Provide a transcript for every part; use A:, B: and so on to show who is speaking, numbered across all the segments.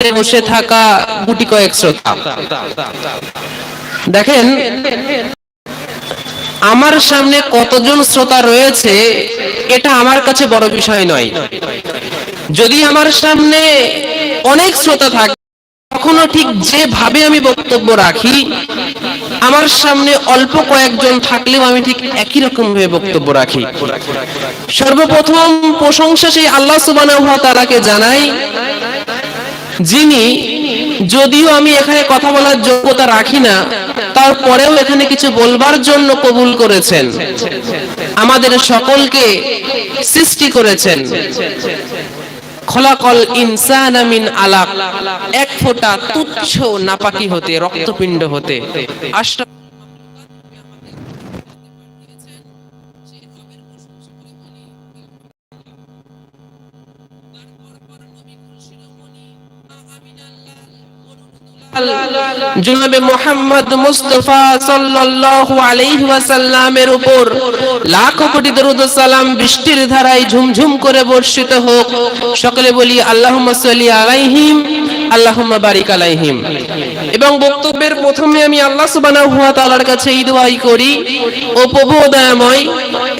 A: বসে থাকা গুটি কয়েক শ্রোতা। দেখেন, আমার সামনে কতজন শ্রোতা রয়েছে, এটা আমার কাছে বড় বিষয় নয়। যদি আমার সামনে অনেক শ্রোতা থাকে, কখনো ঠিক যেভাবে আমি বক্তব্য রাখি, আমার সামনে অল্প কয়েকজন থাকলেও আমি ঠিক একই রকম ভাবে বক্তব্য রাখি। সর্বপ্রথম প্রশংসা সেই আল্লাহ তাআলাকে জানাই যিনি, যদিও আমি এখানে কথা বলার যোগ্যতা রাখি না, তারপরেও এখানে কিছু বলবার জন্য কবুল করেছেন। আমাদের সকলকে সৃষ্টি করেছেন। খলাকল ইনসান মিন আলাক, এক ফোঁটা তুচ্ছ নাপাকি হতে, রক্তপিণ্ড হতে, আষ্ট জনাবে মোহাম্মদ মুস্তাফা সাল্লাল্লাহু আলাইহি ওয়াসাল্লামের উপর লাখো কোটি দরুদ সালাম বৃষ্টির ধারায় ঝুমঝুম করে বর্ষিত হোক। সকলে বলি, আল্লাহুম্মা সাল্লি আলাইহিম, আল্লাহুম্মা বারিক আলাইহিম। এবং বক্তব্যের প্রথমে আমি আল্লাহ সুবহানাহু ওয়া তাআলার কাছে এই দোয়াই করি, ও প্রভু দয়াময়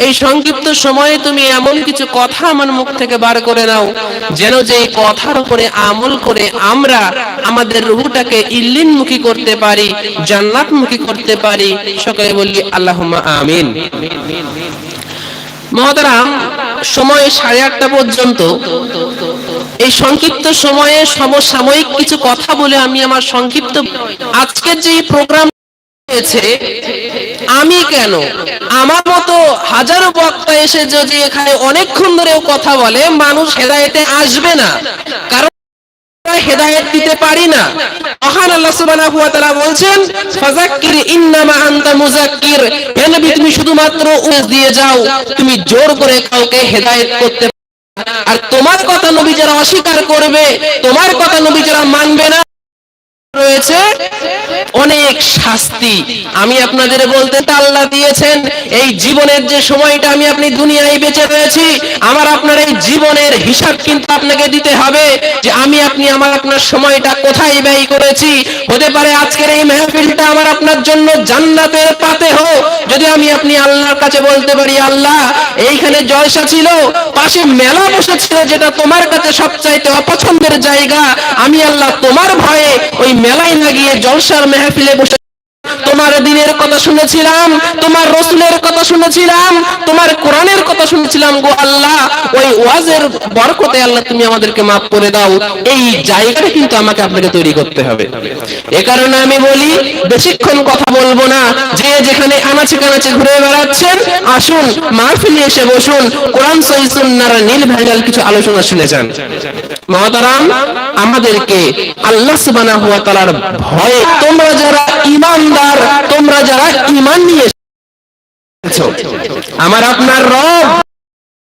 A: এই সংক্ষিপ্ত সময়ে তুমি এমন কিছু কথা আমার মুখ থেকে বার করে নাও, যেন যে কথার উপরে আমল করে আমরা আমাদের রুহটাকে ইল্লিনমুখী করতে পারি, জান্নাতমুখী করতে পারি। সকলে বলি, আল্লাহুম্মা আমিন। মহতারাম, সময় সাড়ে আটটা পর্যন্ত। এই সংক্ষিপ্ত সময়ে সমসাময়িক কিছু কথা বলে আমি আমার সংক্ষিপ্ত আজকের যে প্রোগ্রাম হয়েছে আমি কেন? আমার মতো হাজারো বক্তা এসে যদি এখানে অনেকক্ষণ ধরেও কথা বলে, মানুষ হেদায়েতে আসবে না। কারণ দিতে পারি না। দিয়ে যাও। তুমি জোর করে কাউকে হেদায়েত করতে আর তোমার কথা নবী যারা অস্বীকার করবে, তোমার কথা নবী যারা মানবে না রয়েছে? অনেক শাস্তি। আমি আপনাদের বলতে আল্লাহ দিয়েছেন, এই জীবনের যে সময়টা আমি আপনি দুনিয়ায় বেঁচে রয়েছি, আমার আপনার এই জীবনের হিসাব কিন্তু আপনাকে দিতে হবে যে আমি আপনি আমার আপনার সময়টা কোথায় ব্যয় করেছি। হতে পারে আজকের এই মেহফিলটা আমার আপনার জন্য জান্নাতের পাতে হোক। যদি আমি আপনি আল্লাহর কাছে বলতে পারি, আল্লাহ, এইখানে জলসা ছিল, পাশে মেলা বসেছিল, যেটা তোমার কাছে সবচাইতে অপছন্দের জায়গা। আমি আল্লাহ, তোমার ভয়ে ওই মেলায় না গিয়ে জলসার মেহফিলে বসে তোমার দিনের কথা শুনেছিলাম, তোমার রসুলের কথা শুনেছিলাম, তোমার কোরআনের কথা শুনেছিলাম গো আল্লাহ। ওই ওয়াজের বরকতে আল্লাহ তুমি আমাদেরকে মাফ করে দাও। এই জায়গাটা কিন্তু আমাকে আপনাকে তৈরি করতে হবে। এ কারণে আমি বলি, বেশিক্ষণ কথা বলব না। যে যেখানে আনাচে কানাচে ঘুরে বেড়াচ্ছেন, আসুন, মাহফিলে এসে বসুন, কোরআন, সহি সুন্নাহর নীল ভেজাল কিছু আলোচনা শুনে যান। মহতারাম, আমাদেরকে আল্লাহ সুবহানাহু ওয়া তাআলার ভয়ে তোমরা যারা ঈমানদার তোমরা যারা ঈমান নিয়ে আমার আপনার রব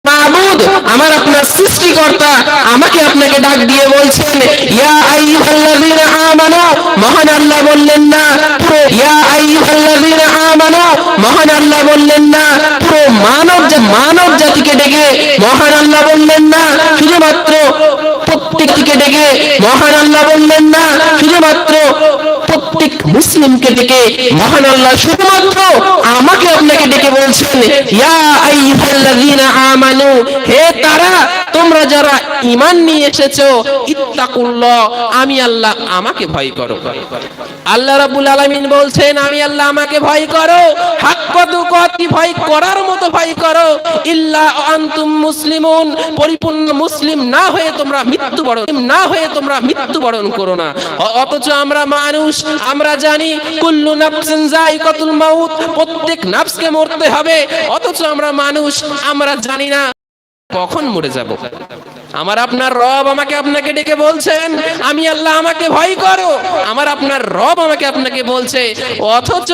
A: মাবুদ আমার আপনার সৃষ্টিকর্তা আমাকে আপনাকে ডাক দিয়ে বলছেন, ইয়া আইয়ুহাল্লাযীনা আমানু মহান আল্লাহ বললেন না, পুরো, ইয়া আইয়ুহাল্লাযীনা আমানু মহান আল্লাহ বললেন না, পুরো মানব মানব জাতিকে ডেকে মহান আল্লাহ বললেন না, শুধুমাত্র প্রত্যেকটিকে ডেকে মহান আল্লাহ বললেন না, শুধুমাত্র প্রত্যেক মুসলিমকে ডেকে, মহান আল্লাহ শুধুমাত্র আমাকে আপনাকে ডেকে বলছেন, ইয়া আমানু, হে তারা, তোমরা যারা ইমান নিয়ে এসেছ, ইত্তাকুল্লাহ, আমি আল্লাহ আমাকে ভয় করো। আল্লাহ রাব্বুল আলামিন বলছেন, আমি আল্লাহ আমাকে ভয় করো ভয় করার মতো ভয় করো। ইল্লা আনতুম মুসলিমুন, পরিপূর্ণ মুসলিম না হয়ে তোমরা মৃত্যুবরণ, না হয়ে তোমরা মৃত্যুবরণ করো না। অথচ আমরা মানুষ, আমরা জানি, কুল্লু নাফসিন যায়িকাতুল মাউত, প্রত্যেক নাফসকে মরতে হবে। অথচ আমরা মানুষ, আমরা জানি না কখন মরে যাব। আমার আপনার রব আমাকে আপনাকে ডেকে বলছেন, আমি আল্লাহ আমাকে ভয় করো। আমার আপনার রব আমাকে আপনাকে বলছে, অথচ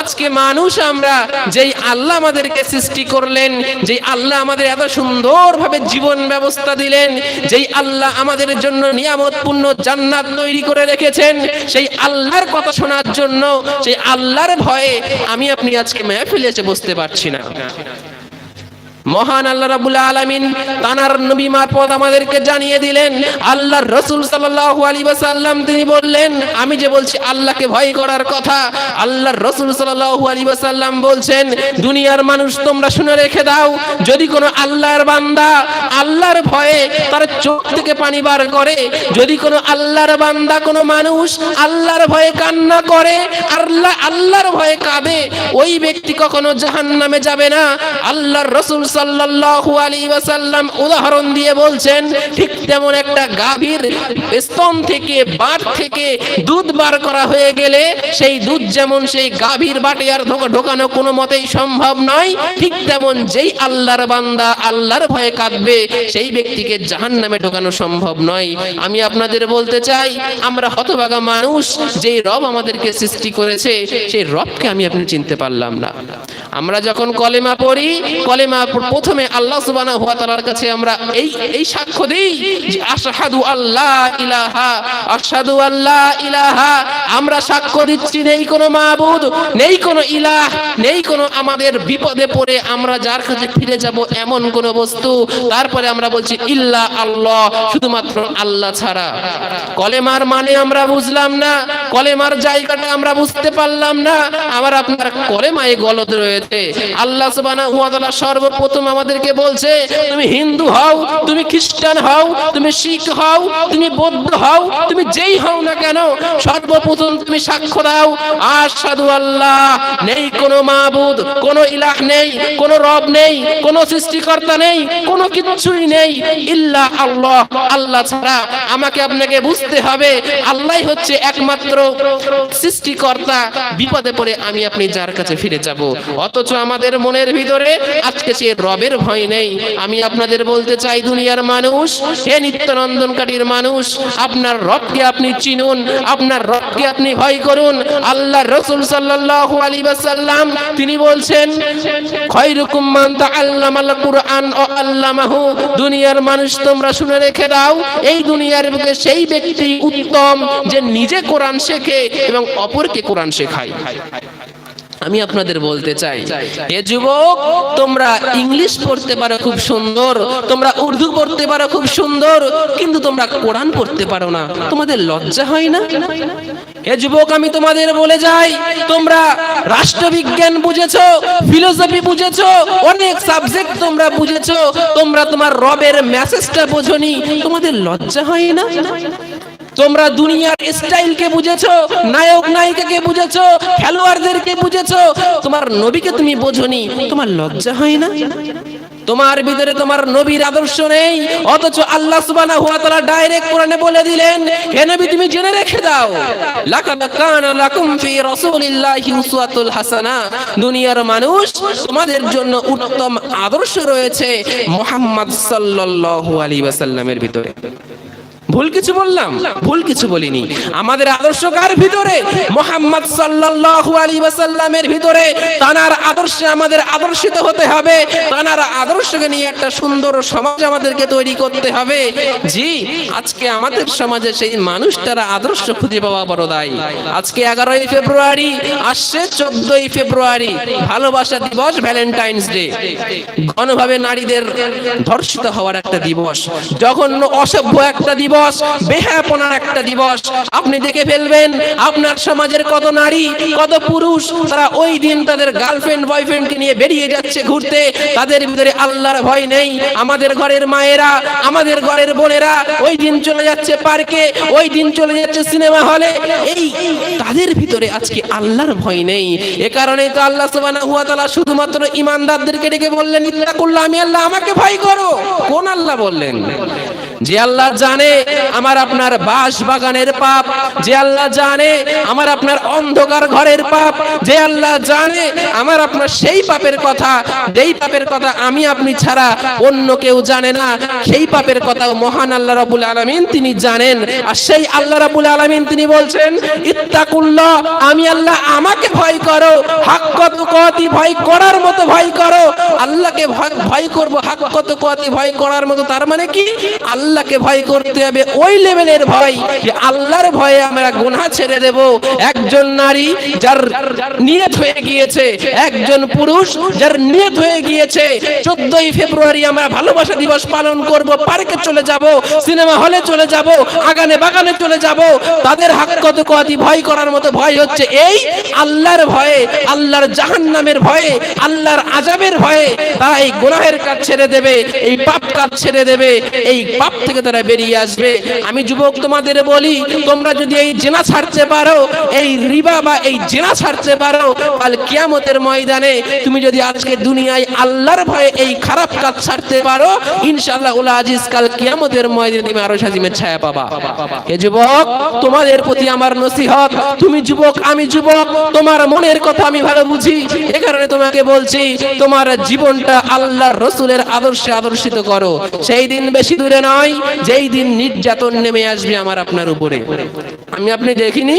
A: আজকে মানুষ আমরা যেই আল্লাহ আমাদেরকে সৃষ্টি করলেন, যেই আল্লাহ আমাদের এত সুন্দরভাবে জীবন ব্যবস্থা দিলেন, যেই আল্লাহ আমাদের জন্য নিয়ামতপূর্ণ জান্নাত তৈরি করে রেখেছেন, সেই আল্লাহর কথা শোনার জন্য, সেই আল্লাহর ভয়ে আমি আপনি আজকে মেহফিলে বসতে পারছি না। মহান আল্লাহ রাবুল আলামিন তানার নবী মারফত আমাদেরকে জানিয়ে দিলেন। আল্লাহর রসুল সাল্লাল্লাহু আলাইহি ওয়াসাল্লাম তিনি বললেন, আমি যে বলছি আল্লাহকে ভয় করার কথা, আল্লাহর রসুল সাল্লাহ আলাইহি ওয়াসাল্লাম বলছেন, দুনিয়ার মানুষ তোমরা শুনে রেখে দাও, যদি কোনো আল্লাহর বান্দা আল্লাহর ভয়ে তার চোখ থেকে পানি বার করে, যদি কোনো আল্লাহর বান্দা কোনো মানুষ আল্লাহর ভয়ে কান্না করে, আল্লাহ, আল্লাহর ভয়ে কাঁদে, ওই ব্যক্তি কখনো জাহান্নামে যাবে না। আল্লাহর রসুল সাল্লাল্লাহু আলাইহি ওয়াসাল্লাম উদাহরণ দিয়ে বলছেন, ঠিক তেমন একটা গাভীর স্তন থেকে বাট থেকে দুধ বার করা হয়ে গেলে সেই দুধ যেমন সেই গাভীর বাটে আর ঢোকানো কোনো মতেই সম্ভব নয়, ঠিক তেমন যেই আল্লাহর বান্দা আল্লাহর ভয়ে কাঁদবে, সেই ব্যক্তিকে জাহান্নামে ঢোকানো সম্ভব নয়। আমি আপনাদের বলতে চাই, আমরা হতভাগা মানুষ, যেই রব আমাদেরকে সৃষ্টি করেছে, সেই রবকে আমি আপনি চিনতে পারলাম না। আমরা যখন কলেমা পড়ি, কলেমা প্রথমে আল্লাহ সুবহানাহু ওয়া তাআলার কাছে আমরা এই এই সাক্ষ্য দেই যে আশহাদু আল্লাহ ইলাহা, আশহাদু আল্লাহ ইলাহা। আমরা সাক্ষ্য দিচ্ছি, নেই কোনো মাবুদ, নেই কোনো ইলাহ, নেই কোনো আমাদের বিপদে পড়ে আমরা যার কাছে ফিরে যাব এমন কোন বস্তু। তারপরে আমরা বলছি, ইল্লা আল্লাহ, শুধুমাত্র আল্লাহ ছাড়া। কলেমার মানে আমরা বুঝলাম না, কলেমার জায়গাটা আমরা বুঝতে পারলাম না। আমার আপনার কলেমায় গলদ রয়েছে। আল্লাহ সুবহানাহু সর্বপ্রথম আমাদেরকে বলছে, তুমি হিন্দু হও, তুমি খ্রিস্টান হও, তুমি শিখ হও, তুমি বৌদ্ধ হও, তুমি যেই হও না কেন, সর্বপ্রথম তুমি সাক্ষ্য দাও, আশহাদু আল্লাহ, নেই কোনো মাবুদ, কোনো ইলাহ নেই, কোনো রব নেই, কোনো সৃষ্টিকর্তা নেই, কোনো কিছুই নেই, ইল্লা আল্লাহ আল্লাহ ছাড়া। আমাকে আপনাকে বুঝতে হবে আল্লাহ হচ্ছে একমাত্র সৃষ্টিকর্তা। বিপদে পড়ে আমি আপনি যার কাছে ফিরে যাব। অথচ আমাদের মনের ভিতরে আজকে সে রবের ভয় নেই। আমি আপনাদের বলতে চাই, দুনিয়ার মানুষ, হে নিত্যনন্দনকারীর মানুষ, আপনার রবকে আপনি চিনুন, আপনার রবকে আপনি ভয় করুন। আল্লাহ রসুল সাল্লাল্লাহু আলাইহি ওয়াসাল্লাম তিনি বলছেন, খয়রুকুম মান তাআল্লামাল কুরআন ও আল্লামাহু। দুনিয়ার মানুষ তোমরা শুনে রেখে দাও, এই দুনিয়ার বুকে সেই ব্যক্তি উত্তম যে নিজে কোরআন শেখে এবং অপরকে কোরআন শেখায়। আমি আপনাদের বলতে চাই, হে যুবক, তোমরা ইংলিশ পড়তে পারো খুব সুন্দর, তোমরা উর্দু পড়তে পারো খুব সুন্দর, কিন্তু তোমরা কোরআন পড়তে পারো না। তোমাদের লজ্জা হয় না? হে যুবক, আমি তোমাদের বলে যাই, তোমরা রাষ্ট্রবিজ্ঞান বুঝেছ, ফিলোসফি বুঝেছ, অনেক সাবজেক্ট তোমরা বুঝেছ, তোমরা তোমার রবের মেসেজটা বোঝনি, তোমাদের লজ্জা হয় না? তোমরা দুনিয়ার স্টাইলকে বুঝেছ, নায়ক, নায়িকাকে বুঝেছ, খেলোয়াড়দেরকে বুঝেছ? তোমার নবীকে তুমি বোঝনি, তোমার লজ্জা হয় না? তোমার ভিতরে তোমার নবীর আদর্শ নেই, অথচ আল্লাহ সুবহানাহু ওয়া তাআলা ডাইরেক্ট কোরআনে বলে দিলেন, হে নবী, তুমি জেনে রেখে দাও, লাকাদ কানা লাকুম ফি রাসূলিল্লাহি উসওয়াতুল হাসানা। দুনিয়ার মানুষ তোমাদের জন্য উত্তম আদর্শ রয়েছে মুহাম্মদ সাল্লাল্লাহু আলাইহি ওয়াসাল্লামের ভিতরে। ভুল কিছু বললাম? ভুল কিছু বলিনি। আমাদের আদর্শ কার ভিতরে, মোহাম্মদ সাল্লাল্লাহু আলাইহি ওয়াসাল্লামের ভিতরে তানার আদর্শে আমাদের আদর্শিত হতে হবে। তানার আদর্শকে নিয়ে একটা সুন্দর সমাজ আমাদেরকে তৈরি করতে হবে। জি, আজকে আমাদের সমাজে সেই মানুষটার আদর্শ খুঁজে পাওয়া বড় দায়ী। আজকে এগারোই ফেব্রুয়ারি, আসছে চোদ্দই ফেব্রুয়ারি, ভালোবাসা দিবস ভ্যালেন্টাইন্স ডে গণভাবে নারীদের ধর্ষিত হওয়ার একটা দিবস। জঘন্য, অসভ্য একটা দিবস। বেহাপনার একটা দিবস। আপনি দেখে ফেলবেন, আপনার সমাজের কত নারী, কত পুরুষ, তারা ওই দিন তাদের গার্লফ্রেন্ড বয়ফ্রেন্ডকে নিয়ে বেরিয়ে যাচ্ছে ঘুরতে। তাদের ভিতরে আল্লাহর ভয় নেই। আমাদের ঘরের মায়েরা, আমাদের ঘরের বোনেরা ওই দিন চলে যাচ্ছে পার্কে, ওই দিন চলে যাচ্ছে সিনেমা হলে। এই তাদের ভিতরে আজকে আল্লাহর ভয় নেই। এ কারণে তো আল্লাহ সুবহানাহু ওয়া তাআলা শুধুমাত্র ইমানদারদেরকে ডেকে বললেন, ইত্তাকুল্লাহ, আমি আল্লাহ, আমাকে ভয় করো। কোন আল্লাহ বললেন? যে আল্লাহ জানে আমার আপনার বাস বাগানের পাপ, যে আল্লাহ জানে আমার আপনার অন্ধকার ঘরের পাপ, যে আল্লাহ জানে আমার আপনার সেই পাপের কথা, যেই পাপের কথা আমি আপনি ছাড়া অন্য কেউ জানে না, সেই পাপের কথা মহান আল্লাহ রাব্বুল আলামিন তিনি জানেন। আর সেই আল্লাহ রাব্বুল আলামিন তিনি বলছেন, ইত্তাকুল্লাহ, আমি আল্লাহ আমাকে ভয় করো হাক কত কতি ভয় করার মতো ভয় করো। আল্লাহকে ভয় ভয় করব, হাক কত কতি ভয় করার মতো, তার মানে কি? আল্লাহকে ভয় করতে হবে ওই লেভেলের ভয় যে আল্লাহর ভয়ে আমরা গুনাহ ছেড়ে দেব। একজন নারী যার নিয়ত হয়ে গিয়েছে, একজন পুরুষ যার নিয়ত হয়ে গিয়েছে, চোদ্দই ফেব্রুয়ারি আমরা ভালোবাসা দিবস পালন করব, পার্কে চলে যাব, সিনেমা হলে চলে যাব, আগানে বাগানে চলে যাব। তাদের হাক কত কতি ভয় করার মতো ভয় হচ্ছে এই আল্লাহর ভয়ে, আল্লাহর জাহান্নামের ভয়ে, আল্লাহর আজাবের ভয়ে তারা গুনাহের কাজ ছেড়ে দেবে, এই পাপ কাজ ছেড়ে দেবে, এই পাপ থেকে তারা বেরিয়ে আসবে। আমি যুবক তোমাদের বলি, তোমরা যদি এই জেনা ছাড়তে পারো, এই রিবা বা এই জেনা ছাড়তে পারো, কাল কিয়ামতের ময়দানে তুমি যদি আজকে দুনিয়ায় আল্লাহর ভয়ে এই খারাপ কাজ ছাড়তে পারো, ইনশাআল্লাহ উল আজিজ কাল কিয়ামতের ময়দানে তুমি আরও সাজিমের ছায়া পাবা। হে যুবক, তোমাদের প্রতি আমার নসিহত, তুমি যুবক, আমি যুবক, তোমার মনের কথা আমি ভালো বুঝি। এ কারণে তোমাকে বলছি, তোমার জীবনটা আল্লাহর রসুলের আদর্শে আদর্শিত করো। সেই দিন বেশি দূরে নয়, যেই দিন নির্যাতন নেমে আসবে আমার আপনার উপরে। আমি আপনি দেখিনি?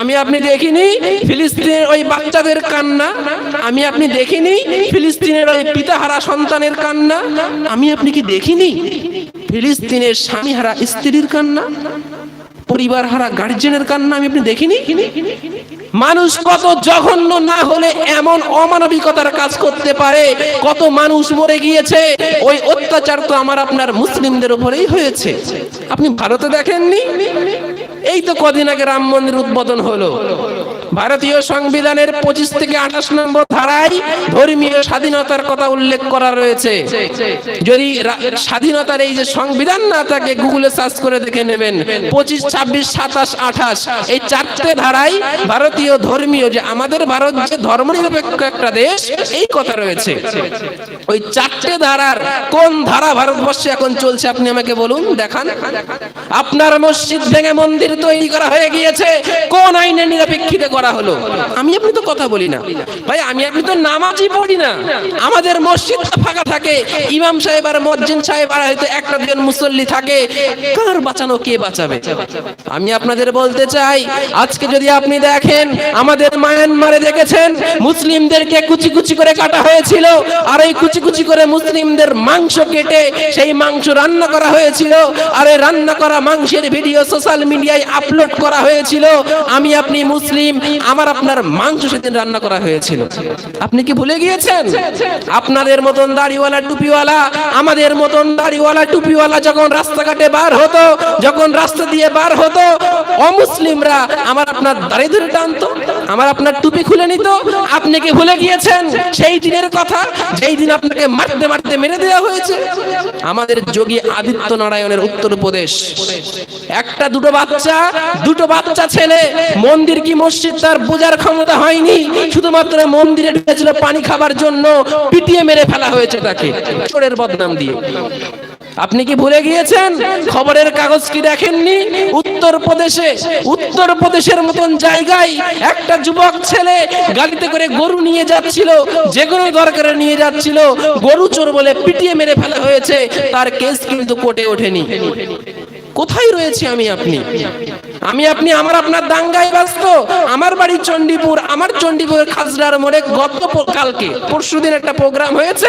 A: আমি আপনি দেখিনি? ফিলিস্তিনের ওই বাচ্চাদের কান্না? আমি আপনি দেখিনি? ফিলিস্তিনের ওই পিতাহারা সন্তানের কান্না? আমি আপনি কি দেখিনি? ফিলিস্তিনের স্বামীহারা স্ত্রীর কান্না? পরিবার হারা গার্জেনের কান্না আমি আপনি দেখিনি? মানুষ কত জঘন্য না হলে এমন অমানবিকতার কাজ করতে পারে? কত মানুষ মরে গিয়েছে? ওই অত্যাচার তো আমার আপনার মুসলিমদের উপরেই হয়েছে। আপনি ভারতে দেখেননি? এই তো কদিন আগে রাম মন্দির উদ্বোধন হলো। ভারতীয় সংবিধানের পঁচিশ থেকে আঠাশ নম্বর ধারায় ধর্মীয় স্বাধীনতার কথা উল্লেখ করা রয়েছে। যদি স্বাধীনতার এই যে সংবিধান না থাকে, গুগলে সার্চ করে দেখে নেবেন। পঁচিশ, ছাব্বিশ, সাতাশ, আঠাশ, এই চারটে ধারায় ভারতীয় ধর্মীয় যে আমাদের ভারত যে ধর্মনিরপেক্ষ একটা দেশ, এই কথা রয়েছে। ওই চারটে ধারার কোন ধারা ভারতবর্ষে এখন চলছে, আপনি আমাকে বলুন, দেখান। আপনার মসজিদ ভেঙে মন্দির তৈরি করা হয়ে গিয়েছে। কোন আইনের নিরপেক্ষিতে করা হলো। আমি আপনি তো কথা বলি না। ভাই, আমি আপনি তো নামাজই পড়ি না। আমাদের মসজিদ ফাঁকা থাকে। ইমাম সাহেব আর মসজিদ সাহেব আর হয়তো একটা দুজন মুসল্লি থাকে। কার বাঁচানো, কে বাঁচাবে? আমি আপনাদের বলতে চাই, আজকে যদি আপনি দেখেন, আমাদের মায়ানমারে দেখেছেন, মুসলিমদেরকে কুচি কুচি করে কাটা হয়েছিল। আর এই কুচি কুচি করে মুসলিমদের মাংস কেটে সেই মাংস রান্না করা হয়েছিল। আর এই রান্না করা মাংসের ভিডিও সোশ্যাল মিডিয়ায় আপলোড করা হয়েছিল। আমি আপনি মুসলিম আমার আপনার মাংস সেদিন রান্না করা হয়েছিল। আপনি কি ভুলে গিয়েছেন? আপনাদের মতন দাড়িওয়ালা টুপিওয়ালা আমাদের মতন দাড়িওয়ালা টুপিওয়ালা যখন রাস্তাঘাটে বার হতো যখন রাস্তা দিয়ে বার হতো অমুসলিমরা আমার আপনার দাড়ি ধরে টানতো আমার আপনার টুপি খুলে নিত। আপনি কি ভুলে গিয়েছেন? সেই দিনের কথা যেই দিন আপনাকে মারতে মারতে মেরে দেওয়া হয়েছে। আমাদের যোগী আদিত্য নারায়ণের উত্তর প্রদেশ একটা দুটো বাচ্চা দুটো বাচ্চা ছেলে মন্দির কি মসজিদ তার বোঝার ক্ষমতা হয়নি। শুধুমাত্র মন্দিরে ঢুকেছিল পানি খাবার জন্য, পিটিয়ে মেরে ফেলা হয়েছে তাকে। চোরের বদনাম দিয়ে। আপনি কি ভুলে গিয়েছেন? খবরের কাগজ কি দেখেননি? উত্তর প্রদেশে উত্তর প্রদেশের মতন জায়গায় একটা যুবক ছেলে গাড়িতে করে গরু নিয়ে যাচ্ছিল, যে কোনো দরকারে নিয়ে যাচ্ছিল। গরু চোর বলে পিটিয়ে মেরে ফেলা হয়েছে। তার কেস কিন্তু কোর্টে ওঠেনি। কোথায় রয়েছে আমি আপনি? আমি আপনি, আমার আপনার দাঙ্গায় ব্যস্ত। আমার বাড়ি চণ্ডীপুর, আমার চণ্ডীপুরের খাজরার মোড়ে গত কালকে, পরশুদিন একটা প্রোগ্রাম হয়েছে।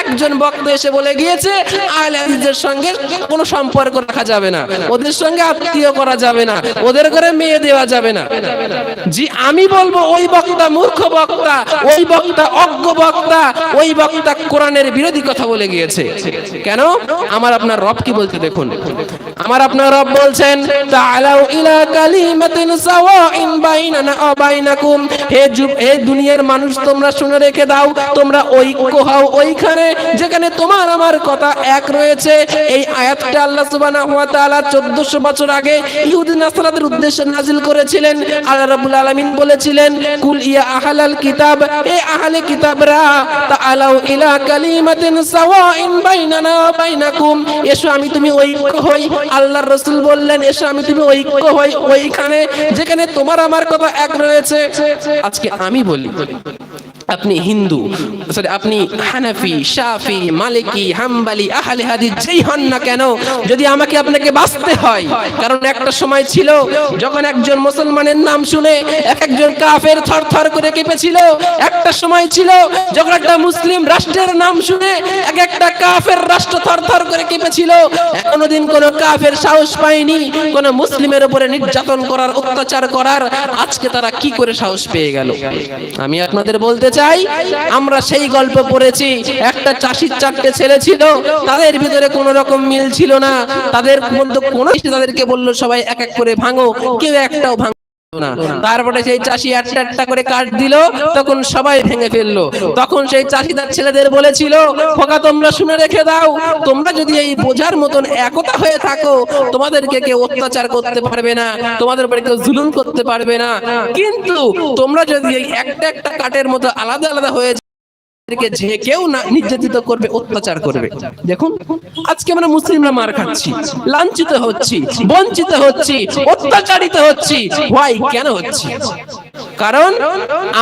A: একজন বক্তা এসে বলে গিয়েছে, আহলে হাদিসদের সঙ্গে কোনো সম্পর্ক রাখা যাবে না। ওদের সঙ্গে আত্মীয় করা যাবে না। ওদের ঘরে মেয়ে দেওয়া যাবে না। জি, আমি বলব, ওই বক্তা মূর্খ বক্তা, ওই বক্তা অজ্ঞ বক্তা, ওই বক্তা কোরআনের বিরোধী কথা বলে গিয়েছে। কেন? আমার আপনার রব কি বলতে দেখুন। আমার আপনার রব বলছেন, তাআলাউ ইলা কালিমাতিন সাওয়াইন বাইনানা ওয়া বাইনাকুম। হে হে দুনিয়ার মানুষ, তোমরা শুনে রেখে দাও, তোমরা ঐক্য হও ওইখানে, যেখানে তোমার আমার কথা এক রয়েছে। এই আয়াতটা আল্লাহ সুবহানাহু ওয়া তাআলা 1400 বছর আগে ইহুদি নাসারাদের উদ্দেশ্যে নাজিল করেছিলেন। আল্লাহ রাব্বুল আলামিন বলেছিলেন, কুল ইয়া আহলাল কিতাব এ আহলে কিতাবরা তাআলাউ ইলা কালিমাতিন সাওয়াইন বাইনানা ওয়া বাইনাকুম এসো আমি তুমি ঐক্য হই আল্লাহর রাসূল বললেন, এসো আমি তুমি ঐক্য হই ওইখানে যেখানে তোমার আমার কথা এক রয়েছে। আজকে আমি বলি। আপনি হিন্দু, সরি, আপনি হানাফি, শাফি, মালিকি, হাম্বালি, আহলে হাদিস, যেই হন না কেন, যদি আমাকে আপনাকে বাঁচতে হয়, কারণ একটা সময় ছিল যখন একজন মুসলমানের নাম শুনে এক একজন কাফের থরথর করে কেঁপেছিল, একটা সময় ছিল যখন একটা মুসলিম রাষ্ট্রের নাম শুনে এক একটা কাফের রাষ্ট্র থরথর করে কেঁপেছিল, এখনও দিন কোন কাফের সাহস পায়নি, কোনো মুসলিমের উপরে নির্যাতন করার, অত্যাচার করার, আজকে তারা কি করে সাহস পেয়ে গেল? আমি আপনাদের বলতে চাই আমরা সেই গল্প পড়েছি। একটা চাষির চারটে ছেলে ছিল, তাদের ভিতরে কোন রকম মিল ছিল না। তাদের মধ্যে কোন তাদেরকে বলল, সবাই এক এক করে ভাঙো, কেউ একটাও ভাঙ তারপরে সেই চাষি একটা একটা করে কাঠ দিল তখন সবাই ভেঙে ফেলল। তখন সেই চাষি তার ছেলেদের বলেছিল খোকা তোমরা শুনে রেখে দাও তোমরা যদি এই বোঝার মতন একতা হয়ে থাকো তোমাদেরকে কেউ অত্যাচার করতে পারবে না তোমাদের উপরে কেউ জুলুম করতে পারবে না। কিন্তু তোমরা যদি এই একটা একটা কাঠের মতো আলাদা আলাদা হয়ে নির্যাতিত করবে, অত্যাচার করবে। দেখুন, আজকে আমরা মুসলিমরা মার খাচ্ছি, লাঞ্ছিত হচ্ছি, বঞ্চিত হচ্ছি, অত্যাচারিত হচ্ছি। কেন কারণ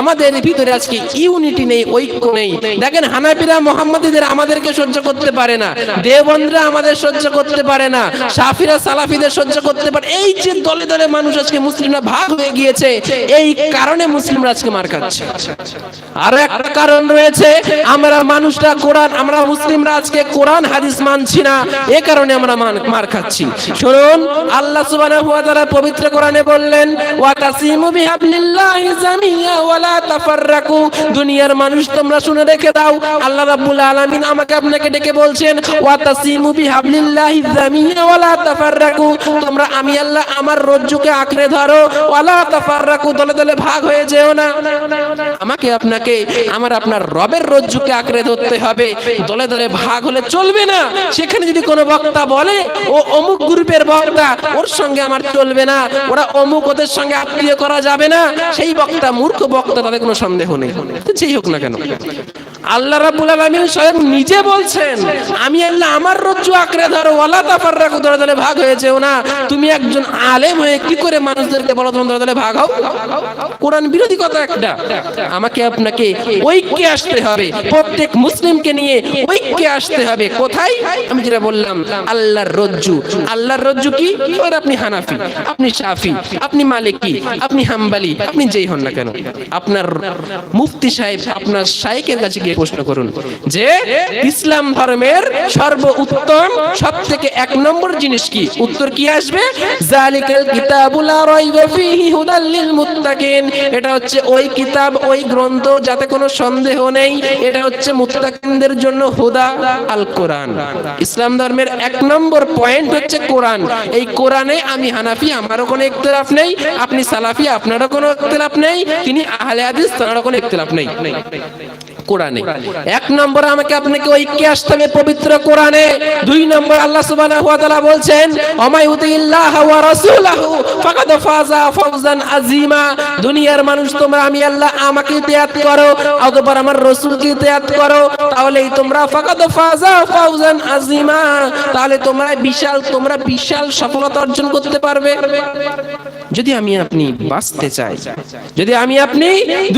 A: আমাদের ভিতরে আজকে ইউনিটি নেই, ঐক্য নেই। দেখেন, হানাফিরা মোহাম্মদীদের আমাদেরকে সহ্য করতে পারে না, দেওবন্দরা আমাদের সহ্য করতে পারে না, সাফিরা, সালাফিদের সহ্য করতে পারে এই যে দলে দলে মানুষ আজকে মুসলিমরা ভাগ হয়ে গিয়েছে, এই কারণে মুসলিমরা আজকে মার খাচ্ছে। আরও একটা কারণ রয়েছে আমরা মানুষরা কোরআন, আমরা মুসলিমরা আজকে কোরআন, হাদিস মানছি না। এ কারণে আমরা মার খাচ্ছি। শুনুন, আল্লাহ সুবহানাহু ওয়া তাআলা পবিত্র কোরআনে বললেন, ওয়া তাসিমু বিহাবলিল্লাহি জামিয়া ওয়া লা তাফাররাকু। দুনিয়ার মানুষ, তোমরা শুনে রেখে দাও, আল্লাহ রাব্বুল আলামিন আমাকে আপনাকে ডেকে বলছেন, ওয়া তাসিমু বিহাবলিল্লাহি জামিয়া ওয়া লা তাফাররাকু। তোমরা, আমি আল্লাহ, আমার রজ্জুকে আঁকড়ে ধরো, ওয়া লা তাফাররাকু। দলে দলে ভাগ হয়ে যেও না। আমাকে আপনাকে, আমার আপনার রবের রজ্জুকে আঁকড়ে ধরতে হবে। দলে দলে ভাগ হলে চলবে না। সেখানে যদি কোনো বক্তা বলে, ও অমুক গ্রুপের বক্তা, ওর সঙ্গে আমার চলবে না। ওরা অমুক ওদের সঙ্গে আত্মীয় করা যাবে না। সেই বক্তা, মূর্খ বক্তা, তাদের কোনো সন্দেহ নেই। যেই হোক না কেন। আল্লাহ রাবুল আলমিন স্বয়ং নিজে বলছেন, আমি আল্লাহ আমার রজ্জু আঁকড়ে ধরো ওলা তাপার রাখো দলে ভাগ হয়েছে না। তুমি একজন আলেম হয়ে কি করে মানুষদেরকে বলো তোমার দলে দলে ভাগ হও? কোরআন বিরোধী কথা একটা। আমাকে আপনাকে ঐক্যে আসতে হবে। প্রত্যেক মুসলিমকে নিয়ে ঐক্যে আসতে হবে? কোথায়? আমি যেটা বললাম, আল্লাহর রজ্জু। আল্লাহর রজ্জু কি? এবার আপনি হানাফি, আপনি শাফি, আপনি মালিকি, আপনি হাম্বালি, আপনি যেই হন না কেন। আপনার মুফতি সাহেব, আপনার শাইকের কাছে গিয়ে প্রশ্ন করুন যে, ইসলাম ধর্মের সর্ব উত্তম সব থেকে এক নম্বর জিনিস কি? উত্তর কি আসবে? জালিকাল কিতাবুল রাইবা ফীহি হুদাল লিল মুত্তাকিন। এটা হচ্ছে ওই কিতাব, ওই গ্রন্থ, যাতে কোনো সন্দেহ নেই। এটা হচ্ছে মুত্তাকিনদের জন্য হুদা আল কোরআন ইসলাম ধর্মের এক নম্বর পয়েন্ট হচ্ছে কোরআন। এই কোরআনে আমি হানাফি, আমারও কোনো ইখতলাফ নেই, আপনি সালাফি, আপনারও কোনো ইখতলাফ নেই, তিনি আহলে হাদিস, তারও কোনো ইখতলাফ নেই। কোরআনে। এক নম্বর আমাকে আপনাকে ঐক্যে আসতে হবে পবিত্র কোরআনে। দুই নম্বর আল্লাহ সুবহানাহু ওয়া তাআলা বলছেন অমাই উতিল্লাহ ওয়া রাসূলাহু ফাকাদ ফাজা আযীমা। দুনিয়ার মানুষ তোমরা আমি আল্লাহ আমাকে ইতিয়াত করো অতঃপর আমার রাসূলকে ইতিয়াত করো। তাহলেই তোমরা ফাকাদ ফাজা ফাওজান আযীমা। তাহলে তোমরা বিশাল তোমরা বিশাল সফলতা অর্জন করতে পারবে। যদি আমি আপনি বাঁচতে চাই, যদি আমি আপনি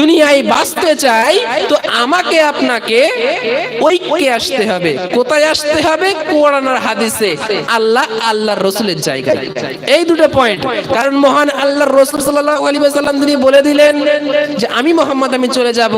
A: দুনিয়ায় বাঁচতে চাই, তো আমাকে আপনাকে ঐক্যে আসতে হবে। কোথায় আসতে হবে? কোরআন আর হাদিসে। আল্লাহ আল্লাহর রসুলের জায়গায়। এই দুটো পয়েন্ট কারণ মহান আল্লাহর রসুল সাল্লাল্লাহু আলাইহি ওয়াসাল্লাম তিনি বলে দিলেন যে, আমি মোহাম্মদ, আমি চলে যাব।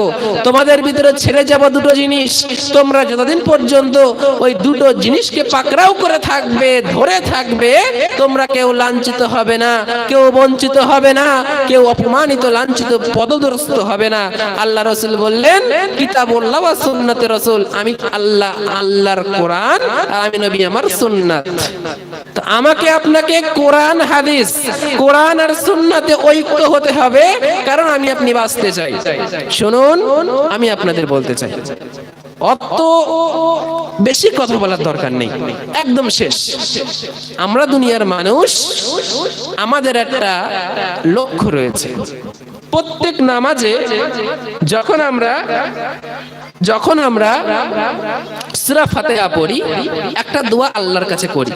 A: তোমাদের ভিতরে ছেড়ে যাব দুটো জিনিস। তোমরা যতদিন পর্যন্ত ওই দুটো জিনিসকে পাকড়াও করে থাকবে, ধরে থাকবে, তোমরা কেউ লাঞ্ছিত হবে না। কেউ বঞ্চিত হবে না, কেউ অপমানিত, লাঞ্ছিত পদদস্ত হবে না। আল্লাহ রসুল বললেন, কিতাবুল্লাহ ওয়া সুন্নাতে রসুল। আমি আল্লাহ, আল্লাহর কোরআন আমি নবী আমার সুন্নাত। আমাকে আপনাকে কোরআন, হাদিস, কোরআন আর সুন্নাতে ঐক্য হতে হবে, কারণ আমি আপনি বাঁচতে চাই। শুনুন, আমি আপনাদের বলতে চাই। অত বেশি কথা বলার দরকার নেই। একদম শেষ। আমরা দুনিয়ার মানুষ, আমাদের একটা লক্ষ্য রয়েছে। প্রত্যেক নামাজে যখন আমরা যখন আমরা সূরা ফাতিহা পড়ি, একটা দোয়া আল্লাহর কাছে করি।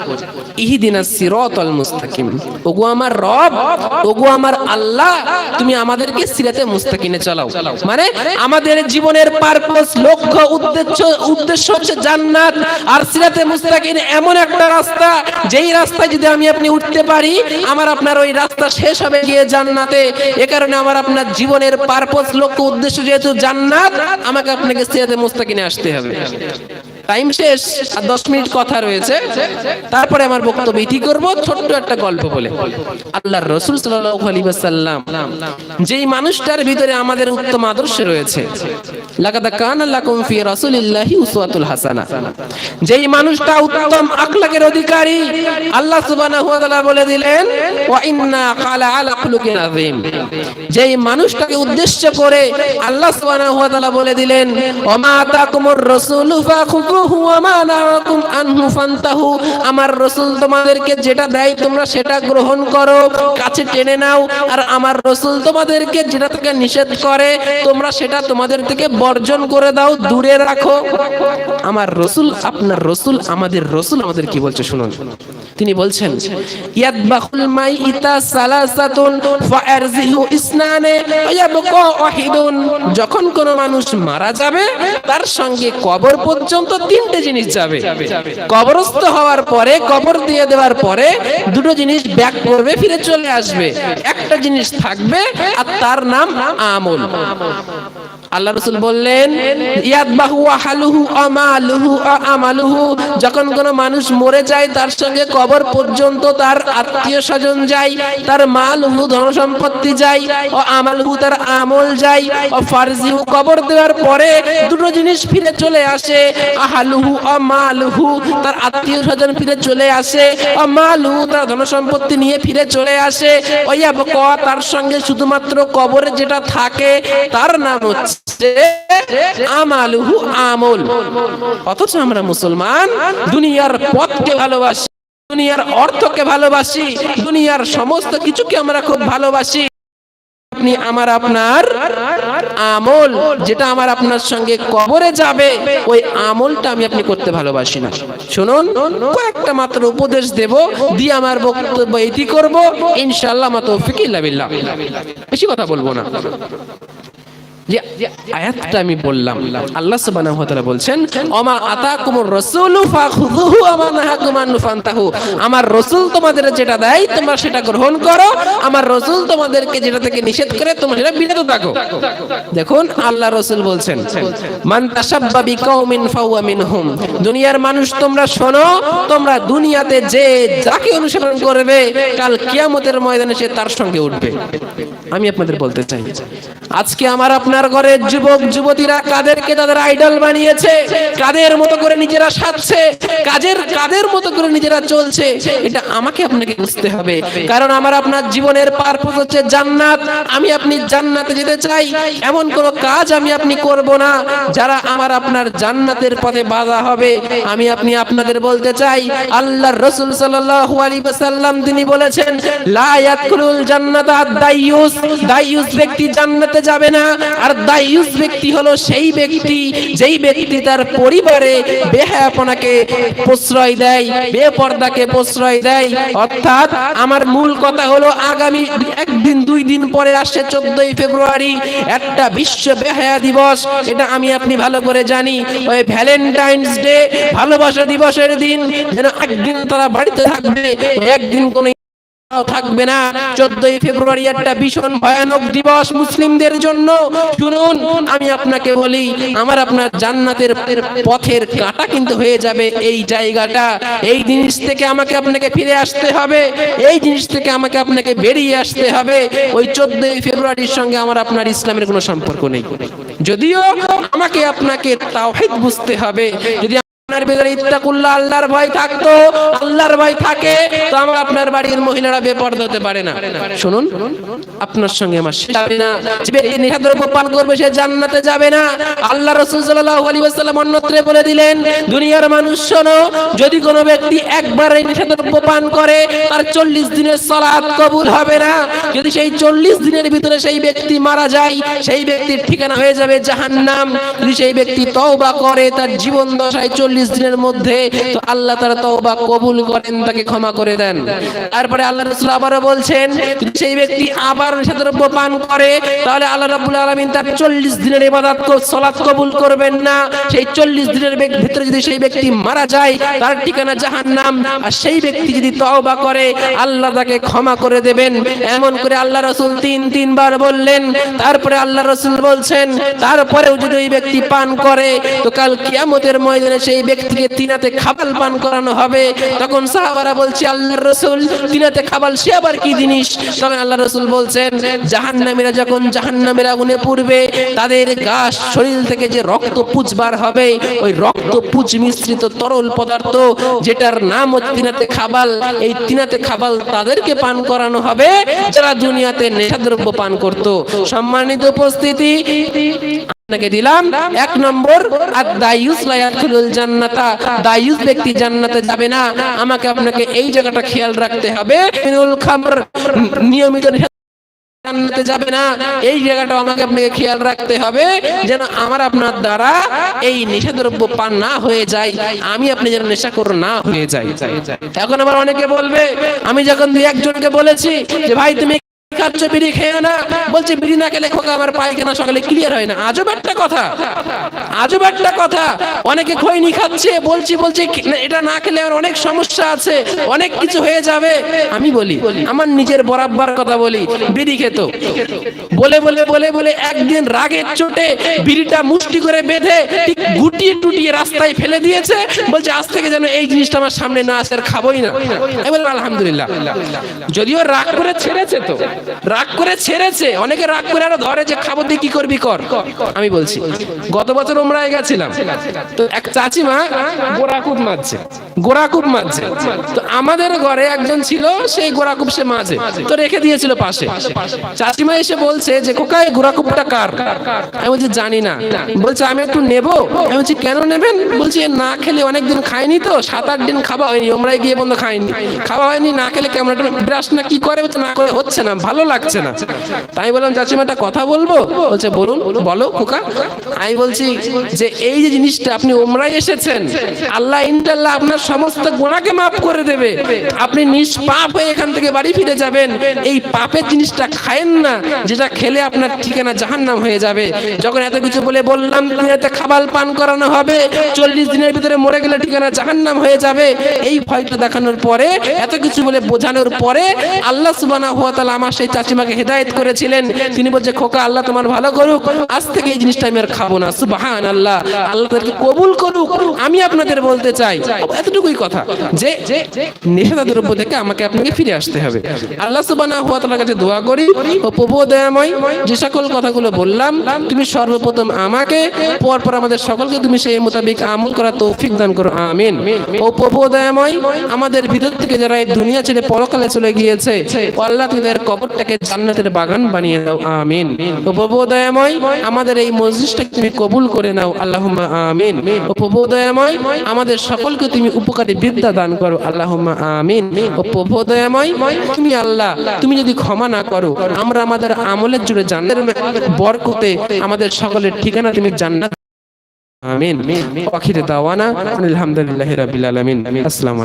A: ইহদিনাস সিরাতাল মুস্তাকিম। ওগো আমার রব, ওগো আমার আল্লাহ, তুমি আমাদেরকে সিরাতে মুস্তাকিমে চালাও। মানে আমাদের জীবনের পারপাস লক্ষ্য, উদ্দেশ্য উদ্দেশ্য হচ্ছে জান্নাত। আর সিরাতে মুস্তাকিম এমন একটা রাস্তা, যেই রাস্তায় যদি আমি আপনি উঠতে পারি, আমার আপনার ওই রাস্তা শেষ হবে গিয়ে জান্নাতে। এ কারণে আমার আপনার জীবনের পারপস লক্ষ্য উদ্দেশ্য যেহেতু জান্নাত আমাকে আপনাকে সিরাতে মুস্তাকিমে আসতে হবে। টাইম শেষ, আর দশ মিনিট কথা রয়েছে। তারপরে আমার বক্তব্য ইতি করব, ছোট্ট একটা গল্প বলে। আল্লাহর রসুল ওয়াসাল্লাম যেই মানুষটার ভিতরে আমাদের উত্তম আদর্শ রয়েছে যেই মানুষটা উত্তম অধিকারী, আল্লাহ তাআলা বলে দিলেন যেই মানুষটাকে উদ্দেশ্য করে আল্লাহ সুবহানাহু বলে দিলেন ফান্তাহু আমার রাসূল তোমাদেরকে যেটা দেয় তোমরা সেটা গ্রহণ করো, কাছে টেনে নাও। আর আমার রাসূল তোমাদেরকে যেটা থেকে নিষেধ করে, তোমরা সেটা তোমাদের থেকে বর্জন করে দাও, দূরে রাখো। আমার রসুল, আপনার রসুল, আমাদের রসুল আমাদের কি বলছে শুনুন। তিনি বলছেন, ইয়াদবাহুল মাই ইতা সালাসাতুন ফারজিহু ইসনানে ওয়ায়াবকা ওয়াহিদুন যখন কোন মানুষ মারা যাবে, তার সঙ্গে কবর পর্যন্ত তিনটে জিনিস যাবে। কবরস্থ হওয়ার পরে, কবর দিয়ে দেওয়ার পরে দুটো জিনিস ব্যাক করবে, ফিরে চলে আসবে। একটা জিনিস থাকবে, আর তার নাম আমল। আল্লাহ রসুল বললেন যখন কোনো মানুষ মরে যায়, তার সঙ্গে কবর পর্যন্ত তার আত্মীয় স্বজন যায়, তার মালহু ধন সম্পত্তি যায়, ও আমালহু তার আমল যায়, ও কবর দেওয়ার পরে দুটো জিনিস ফিরে চলে আসে আহালুহু আমালুহু তার আত্মীয় স্বজন ফিরে চলে আসে। ও মালহু তার ধন সম্পত্তি নিয়ে ফিরে চলে আসে। ওইয়া তার সঙ্গে শুধুমাত্র কবরে যেটা থাকে, তার নাম হচ্ছে আমালুহু আমল। অথচ আমরা মুসলমান, দুনিয়ার পথকে ভালোবাসি, দুনিয়ার অর্থকে ভালোবাসি, দুনিয়ার সমস্ত কিছুকে আমরা খুব ভালোবাসি। আপনি আমার আপনার আমল, যেটা আমার আপনার সঙ্গে কবরে যাবে, ওই আমলটা আমি আপনি করতে ভালোবাসি না। শুনুন, কয়েকটা মাত্র উপদেশ দেব, দিয়ে আমার বক্তব্য এটি করব। ইনশাল্লাহ মা ফিকিল্লা বেশি কথা বলব না। তোমাদের যেটা দেয়, তোমরা সেটা গ্রহণ করো। আমার তোমাদেরকে যেটা থেকে নিষেধ করে, তোমরা দেখুন, আল্লাহ রাসূল বলছেন দুনিয়ার মানুষ, তোমরা শোনো, তোমরা দুনিয়াতে যে যাকে অনুসরণ করবে, কাল কিয়ামতের ময়দানে সে তার সঙ্গে উঠবে। আমি আপনাদের বলতে চাই, আজকে আমার আপনার ঘরের যুবক, যুবতীরা কাদেরকে তাদের আইডল বানিয়েছে, কাদের মতো করে নিজেরা সাজছে, কাজের, কাদের মতো করে নিজেরা চলছে, এটা আমাকে আপনাকে বুঝতে হবে। কারণ আমার আপনার জীবনের পারপোজ হচ্ছে জান্নাত। আমি আপনি জান্নাতে যেতে চাই, এমন কোন কাজ আমি আপনি করব না। যারা আমার আপনার জান্নাতের পথে বাধা হবে, আমি আপনি আপনাদের বলতে চাই, আল্লাহর রাসূল সাল্লাল্লাহু আলাইহি ওয়াসাল্লাম তিনি বলেছেন, লা ইয়াদখুলুল জান্নাতা আদ-দাইয়ুস। দাইয়ুস ব্যক্তি জান্নাতে যাবে না। আর দাইয়ুস ব্যক্তি হলো সেই ব্যক্তি, যেই ব্যক্তি তার পরিবারে বেহায়াপনাকে প্রশ্রয় দেয়, বেপর্দাকে প্রশ্রয় দেয়। অর্থাৎ আমার মূল কথা হলো আগামী একদিন, দুই দিন পরে আসছে চোদ্দই ফেব্রুয়ারি, একটা বিশ্ব বেহায়া দিবস। এটা আমি আপনি ভালো করে জানি। ওই ভ্যালেন্টাইন্স ডে, ভালোবাসা দিবসের দিন, যেন একদিন তারা বাড়িতে থাকবে, একদিন কোনো থাকবে না। চোদ্দই ফেব্রুয়ারি একটা ভীষণ ভয়ানক দিবস মুসলিমদের জন্য। শুনুন, আমি আপনাকে বলি, আমার আপনার জান্নাতের পথের কাটা কিন্তু হয়ে যাবে এই জায়গাটা। এই জিনিস থেকে আমাকে আপনাকে ফিরে আসতে হবে। এই জিনিস থেকে আমাকে আপনাকে বেরিয়ে আসতে হবে। ওই চোদ্দই ফেব্রুয়ারির সঙ্গে আমার আপনার ইসলামের কোনো সম্পর্ক নেই। যদিও আমাকে আপনাকে তাওহিদ বুঝতে হবে। যদি আল্লাহর ভয় থাকতো, আল্লাহর ভয় থাকে, তো আমার আপনার বাড়ির মহিলারা হতে পারে না। শুনুন, আপনার সঙ্গে আমার না। পান করবে, সে জান্নাতে যাবে না। আল্লাহ অন্যত্রে বলে দিলেন, দুনিয়ার মানুষ, শোনো, যদি কোনো ব্যক্তি একবার এই নেশাদ্রব্য পান করে, তার 40 দিনের সালাত কবুল হবে না। যদি সেই 40 দিনের ভিতরে সেই ব্যক্তি মারা যায়, সেই ব্যক্তির ঠিকানা হয়ে যাবে জাহান্নাম। যদি সেই ব্যক্তি তওবা করে, তার জীবন দশায় 40 দিনের মধ্যে তো আল্লাহ তার তওবা কবুল করেন, তাকে ক্ষমা করে দেন। তারপরে আল্লাহ রাসূল আবারও বলছেন সেই ব্যক্তি আবার নেশাদ্রব্য পান করে, তাহলে আল্লাহ রাব্বুল আলামিন তার 40 দিনের ইবাদত কো সালাত কবুল করবেন না। সেই 40 দিনের ভিতরে যদি সেই ব্যক্তি মারা যায়, তার ঠিকানা জাহান্নাম। আর সেই ব্যক্তি যদি তওবা করে, আল্লাহ তাকে ক্ষমা করে দেবেন। এমন করে আল্লাহ রাসূল তিন, তিনবার বললেন। তারপরে আল্লাহ রাসূল বলছেন, তারপরেও যদি ওই ব্যক্তি পান করে, তো কাল কিয়ামতের ময়দানে সেই ব্যক্তিকে তিনাতে খাবাল পান করানো হবে। তখন সাহাবারা বলছে, আল্লাহর রাসূল, তিনাতে খাবাল সে আবার কি জিনিস? তখন আল্লাহ রাসূল বলছেন, জাহান্নামীরা যখন জাহান্নামের আগুনে পুড়বে, তাদের গা শরীর থেকে যে রক্ত পুজ বার হবে, ওই রক্ত পুজ মিশ্রিত তরল পদার্থ, যেটার নাম হচ্ছে তিনাতে খাবাল এই তিনাতে খাবাল তাদেরকে পান করানো হবে, যারা দুনিয়াতে নেশাদ্রব্য পান করত। সম্মানিত উপস্থিতি আপনাকে দিলাম। এক নম্বর, আর দায়ুস লায়াতুল জান্নাতা। দায়ুস ব্যক্তি জান্নাতে যাবে না। আমাকে আপনাকে এই জায়গাটা খেয়াল রাখতে হবে। খামর নিয়মিত জান্নাতে যাবে না। এই জায়গাটা আমাকে আপনাকে খেয়াল রাখতে হবে যেন আমার আপনার দ্বারা এই নেশাদ্রব্য পান না হয়ে যায়। আমি আপনি যেন নেশাখোর না হয়ে যাই। এখন আবার অনেকে বলবে, আমি যখন দুই একজনকে বলেছি যে, ভাই, তুমি খাচ্ছ বিড়ি খেয়ে না, বলছে, বিড়ি না খেলে খোকা আমার পায়খানা সকালে ক্লিয়ার হয় না। আজব একটা কথা, আজব একটা কথা। অনেকে খৈনি খাচ্ছে, বলছি বলছি, এটা না খেলে আমার অনেক সমস্যা আছে, অনেক কিছু হয়ে যাবে। আমি বলি, আমার নিজের বরাবর কথা বলি, বিড়ি খেত। বলে বলে বলে বলে একদিন রাগের চোটে বিড়িটা মুষ্টি করে বেঁধে ঠিক গুটিয়ে টুটিয়ে রাস্তায় ফেলে দিয়েছে। বলছে, আজ থেকে যেন এই জিনিসটা আমার সামনে না আসে, আর খাবোই না। আমি আলহামদুলিল্লাহ, যদিও রাগ করে ছেড়েছে তো রাগ করে ছেড়েছে, অনেকে রাগ করে আরও ধরে যে, খাব দিয়ে কি করবি, কর আমি বলছি, গত বছর ওমরায় গেছিলাম। তো এক চাচিমা গোড়াকুপ মারছে গোড়াকুপ মারছে। তো আমাদের ঘরে একজন ছিল, সেই গোড়াকুপ সে মাঝে, তো রেখে দিয়েছিল পাশে। চাচিমা এসে বলছে যে কোকায় গোড়াকুপটা কার? আমি বলছি, জানি না। বলছে, আমি একটু নেব? আমি বলছি, কেন নেবেন? বলছি, না খেলে অনেকদিন খাইনি তো সাত আট দিন খাওয়া হয়নি, ওমরায় গিয়ে বন্ধ খাইনি। খাওয়া হয়নি, না খেলে কেমন একটা ব্রাশ না কি করে না করে, হচ্ছে না, ভালো লাগছে না। তাই বললাম, চাচিমা, একটা কথা বলব? বলছে, বলুন, বলো, খোকা। আমি বলছি যে, এই যে জিনিসটা, আপনি ওমরায় এসেছেন। আল্লাহ ইনশাল্লাহ আপনার সমস্ত গোনাকে মাফ করে দেবে। আপনি নিষ্পাপ হয়ে এখান থেকে বাড়ি ফিরে যাবেন। এই পাপের জিনিসটা খায়েন না, যেটা খেলে আপনার ঠিকানা জাহান্নাম হয়ে যাবে। যখন এত কিছু বলে বললাম এতে খাবাল পান করানো হবে, চল্লিশ দিনের ভিতরে মরে গেলে ঠিকানা জাহান্নাম হয়ে যাবে। এই ভয়টা দেখানোর পরে, এত কিছু বলে বোঝানোর পরে, আল্লাহ সুবানা হুয়া তাআলা আমার সেই চাচিমাকে হেদায়েত করেছিলেন। তিনি বলছে, খোকা, আল্লাহ তোমার ভালো করুক। আজ থেকে এই জিনিসটা আমি আর খাব না। সুবাহান আল্লাহ আল্লাহ তাদেরকে কবুল করুক। আমি আপনাদের বলতে চাই, এতটুকুই কথা, যে নেশাদা দ্রব্য থেকে আমাকে আপনাকে ফিরে আসতে হবে। আল্লাহ সুবানা হুয়া তাআলার কাছে দোয়া করি ও প্রভু দয়াময়, যে সকল কথাগুলো বললাম, তুমি সর্বপ্রথম আমাকে, পরপর আমাদের সকলকে তুমি সেই মোতাবেক আমল করা তৌফিক দান করো। আমিন। ও প্রভু দয়াময়, আমাদের ভিতর থেকে যারা এই দুনিয়া ছেড়ে পরকালে চলে গিয়েছে আল্লাহ তাদের কবরটাকে জান্নাতের বাগান বানিয়ে দাও, আমিন। ও প্রভু দয়াময় আমাদের এই মসজিদটাকে তুমি কবুল করে নাও, আল্লাহুম্মা আমিন। ও প্রভু দয়াময় আমাদের সকলকে তুমি উপকারী বিদ্যা দান করো, আল্লাহুম্মা আমিন। ও প্রভু দয়াময় তুমি আল্লাহ, তুমি যদি ক্ষমা না করো, আমরা আমাদের আমলের জুড়ে জান্নাতের বরকতে আমাদের সকলের ঠিকানা তুমি জান্নাত আমিন। আখির দাওয়ানা, আলহামদুলিল্লাহি রাব্বিল আলামিন। আসসালামু